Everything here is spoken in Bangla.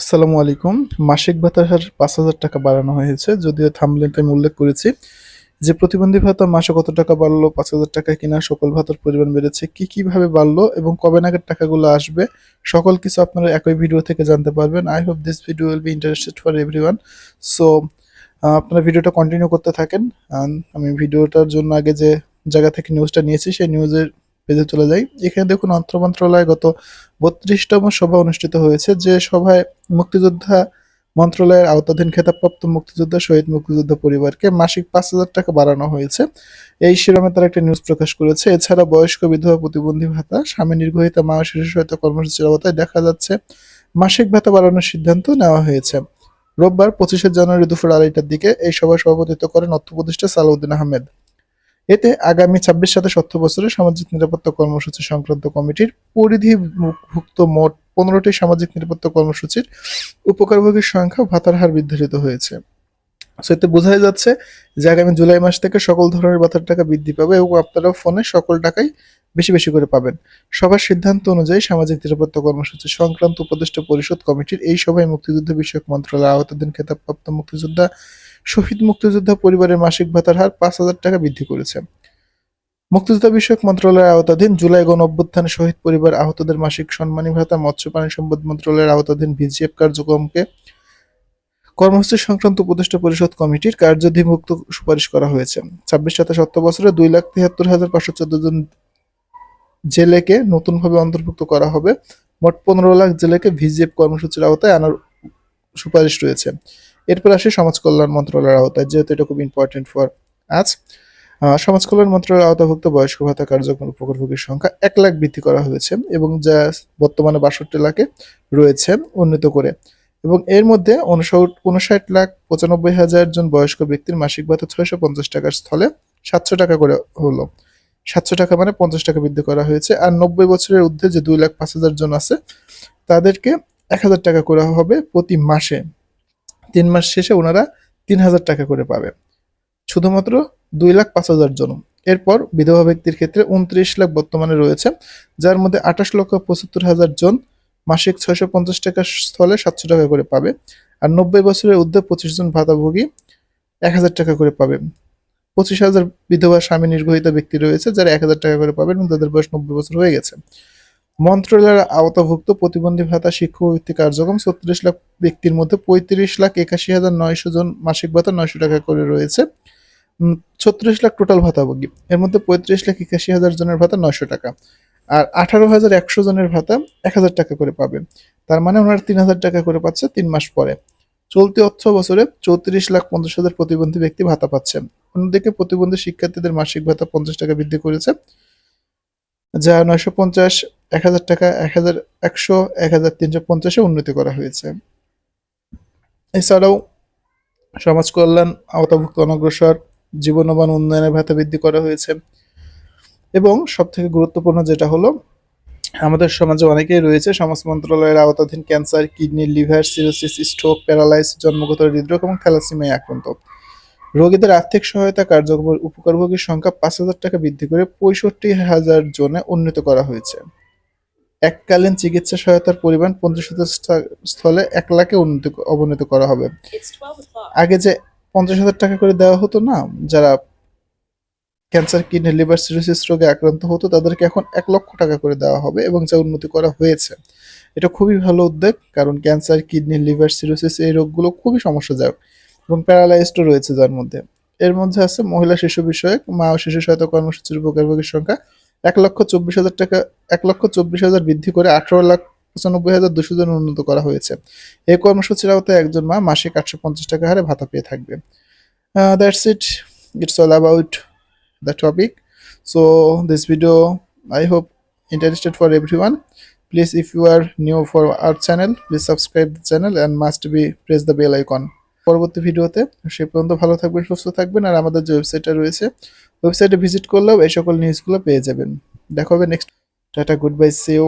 আসসালামু আলাইকুম। মাসিক ভাতার হার পাঁচ হাজার টাকা বাড়ানো হয়েছে, যদিও থামলেনটা আমি উল্লেখ করেছি। যে প্রতিবন্ধী ভাতা মাসে কত টাকা বাড়লো, পাঁচ হাজার টাকা কিনা, সকল ভাতার পরিমাণ বেড়েছে, কি কীভাবে বাড়লো এবং কবে নাগাদ টাকাগুলো আসবে, সকল কিছু আপনারা একই ভিডিও থেকে জানতে পারবেন। I hope this video will be interested for everyone so আপনারা ভিডিওটা কন্টিনিউ করতে থাকেন। আমি ভিডিওটার জন্য আগে যে জায়গা থেকে নিউজটা নিয়েছি, সেই নিউজের পেজে চলে যাই। এখানে দেখুন অর্থ মন্ত্রণালয় গত বত্রিশতম সভা অনুষ্ঠিত হয়েছে, যে সভায় মুক্তিযোদ্ধা মন্ত্রণালয়ের আওতাধীন খেতাবপ্রাপ্ত মুক্তিযোদ্ধা শহীদ মুক্তিযোদ্ধা পরিবারকে মাসিক পাঁচ হাজার টাকা বাড়ানো হয়েছে। এই শিরোমে তারা একটা নিউজ প্রকাশ করেছে। এছাড়া বয়স্ক বিধবা প্রতিবন্ধী ভাতা, স্বামী নির্গহিতা, মা শিশু সহায়তা কর্মসূচির আওতায় দেখা যাচ্ছে। মাসিক ভাতা বাড়ানোর সিদ্ধান্ত নেওয়া হয়েছে। রোববার পঁচিশে জানুয়ারি দুপুর আড়াইটার দিকে এই সভায় সভাপতিত্ব করেন অর্থ প্রতিষ্ঠা সালাউদ্দিন আহমেদ। এতে আগামী ছাব্বিশ সাতাশ অর্থ বছরে সামাজিক নিরাপত্তা কর্মসূচি সংক্রান্ত কমিটির পরিধিভুক্ত মোট পনেরোটি সামাজিক নিরাপত্তা কর্মসূচির উপকারভোগীর সংখ্যা ভাতার হার নির্ধারিত হয়েছে। এতে বোঝাই যাচ্ছে যে আগামী জুলাই মাস থেকে সকল ধরনের ভাতার টাকা বৃদ্ধি পাবে এবং আপনারা ফোনে সকল টাকাই বেশি বেশি করে পাবেন। সবার সিদ্ধান্ত অনুযায়ী সামাজিক নিরাপত্তা কর্মসূচি সংক্রান্ত উপদেষ্টা পরিষদ কমিটির এই সভায় মুক্তিযুদ্ধ বিষয়ক মন্ত্রণালয় আওতাধীন খেতাবপ্রাপ্ত মুক্তিযোদ্ধা শহীদ মুক্তিযোদ্ধা পরিবারের মাসিক ভাতার হার পাঁচ হাজার টাকা বৃদ্ধি করেছে। মুক্তিযোদ্ধা বিষয়ক মন্ত্রণালয়ের আওতাধীন জুলাই গণ অভ্যুত্থানে শহীদ পরিবার আহতদের মাসিক সম্মানী ভাতা মৎস্য প্রাণী সম্পদ মন্ত্রণালয়ের আওতাধীন ভিজিএফ কার্যক্রমকে কর্মসূচি সংক্রান্ত উপদেষ্টা পরিষদ কমিটির কার্যাধিমুক্ত সুপারিশ করা হয়েছে। ছাব্বিশ সাতাশ অর্থ বছরে দুই লাখ তিয়াত্তর হাজার পাঁচশো চোদ্দ জন জেলেকে নতুনভাবে অন্তর্ভুক্ত করা হবে। মোট পনেরো লাখ জেলেকে ভিজিএফ কর্মসূচির আওতায় আনার সুপারিশ রয়েছে। এরপর আসে সমাজ কল্যাণ মন্ত্রণালয়ের আওতায়, যেহেতু এটা খুব ইম্পর্টেন্ট ফর আজ সমাজ কল্যাণ মন্ত্রণালয়ের আওতাভুক্ত বয়স্ক ভাতা কার্যক্রম উপকারভোগীর সংখ্যা এক লাখ বৃদ্ধি করা হয়েছে এবং যা বর্তমানে বাষট্টি লাখে রয়েছে উন্নীত করে। এবং এর মধ্যে উনষাট উনষাট লাখ পঁচানব্বই হাজার জন বয়স্ক ব্যক্তির মাসিক ভাতা ছয়শো পঞ্চাশ টাকার স্থলে সাতশো টাকা করে হলো। সাতশো টাকা মানে পঞ্চাশ টাকা বৃদ্ধি করা হয়েছে আর নব্বই বছরের ঊর্ধ্বে যে দুই লাখ পাঁচ হাজার জন আছে, তাদেরকে এক হাজার টাকা করা হবে প্রতি মাসে। তিন মাস শেষে ওনারা তিন হাজার টাকা করে পাবে। শুধুমাত্র দুই লাখ পাঁচ হাজার জন। এরপর বিধবা ব্যক্তির ক্ষেত্রে উনত্রিশ লাখ বর্তমানে রয়েছে, যার মধ্যে আঠাশ লক্ষ পঁচাত্তর হাজার জন মাসিক ছয়শো পঞ্চাশ টাকার স্থলে সাতশো টাকা করে পাবে আর নব্বই বছরের ঊর্ধ্বে পঁচিশ জন ভাতাভোগী এক হাজার টাকা করে পাবে। পঁচিশ হাজার বিধবা স্বামী নির্গহিত ব্যক্তি রয়েছে, যারা এক হাজার টাকা করে পাবেন এবং তাদের বয়স নব্বই বছর হয়ে গেছে। মন্ত্রণালয়ের আওতাভুক্ত প্রতিবন্ধী ভাতা শিক্ষক ভিত্তিক কার্যক্রম ছত্রিশ লাখ ব্যক্তির মধ্যে পঁয়ত্রিশ লাখ একাশি হাজার নয়শো জন মাসিক ভাতা নয়শো টাকা করে রয়েছে। ছত্রিশ লাখ টোটাল ভাতাভোগী এর মধ্যে পঁয়ত্রিশ লাখ একাশি হাজার জনের ভাতা নয়শো টাকা। আর আঠারো হাজার একশো জনের ভাতা এক হাজার টাকা করে পাবে। তার মানে ওনারা তিন হাজার টাকা করে পাচ্ছে তিন মাস পরে। চলতি অর্থ বছরে চৌত্রিশ লাখ পঞ্চাশ হাজার প্রতিবন্ধী ব্যক্তি ভাতা পাচ্ছে। অন্যদিকে প্রতিবন্ধী শিক্ষার্থীদের মাসিক ভাতা পঞ্চাশ টাকা বৃদ্ধি করেছে, যা নয়শো পঞ্চাশ এক হাজার টাকা, এক হাজার একশো, এক হাজার তিনশো পঞ্চাশে উন্নতি করা হয়েছে। এছাড়াও সমাজ কল্যাণ, আওতাভুক্ত অনগ্রসর জীবনমান উন্নয়নের ভাতা বৃদ্ধি করা হয়েছে। এবং সব থেকে গুরুত্বপূর্ণ যেটা হলো, আমাদের সমাজে অনেকেই রয়েছে সমাজ মন্ত্রণালয়ের আওতাধীন cancer, kidney, liver, cirrhosis, stroke paralysis জন্মগত হৃদরোগ এবং থ্যালাসিমিয়া আক্রান্ত রোগীদের আর্থিক সহায়তা কার্যক্রমের উপকারভোগীর সংখ্যা পাঁচ হাজার টাকা বৃদ্ধি করে পঁয়ষট্টি হাজার জনে উন্নীত করা হয়েছে। এককালীন চিকিৎসা সহায়তার পরিমাণ পঞ্চাশ হাজার স্থা- স্থলে এক লাখে উন্নীত অবনীত করা হবে। It's 12 o'clock. আগে যে পঞ্চাশ হাজার টাকা করে দেওয়া হতো না যারা ক্যান্সার কিডনি লিভার সিরোসিস রোগে আক্রান্ত হতো তাদেরকে এখন এক লক্ষ টাকা করে দেওয়া হবে এবং যা উন্নতি করা হয়েছে। এটা খুবই ভালো উদ্যোগ কারণ ক্যান্সার কিডনি লিভার সিরোসিস এই রোগগুলো খুবই সমস্যাদায়ক এবং প্যারালাইজডও রয়েছে যার মধ্যে। এর মধ্যে আছে মহিলা শিশু বিষয়ক মা ও শিশু সহায়তা কর্মসূচির উপকারভোগীর সংখ্যা এক লক্ষ চব্বিশ হাজার টাকা এক লক্ষ চব্বিশ হাজার বৃদ্ধি করে আঠারো লাখ পঁচানব্বই হাজার দুশো জন উন্নত করা হয়েছে। এই কর্মসূচির আওতায় একজন মা মাসিক আটশো পঞ্চাশ টাকা হারে ভাতা পেয়ে থাকবে। That's it it's all about the topic. So, this video, i hope interested for everyone. Please, if you are new for our channel, please subscribe the channel and must be press the bell icon. পরবর্তী ভিডিওতে সে পর্যন্ত ভালো থাকবেন, সুস্থ থাকবেন আর আমাদের যে ওয়েবসাইটটা রয়েছে ওয়েবসাইটে ভিজিট করলেও এই সকল নিউজগুলো পেয়ে যাবেন। দেখা হবে next tata good bye see you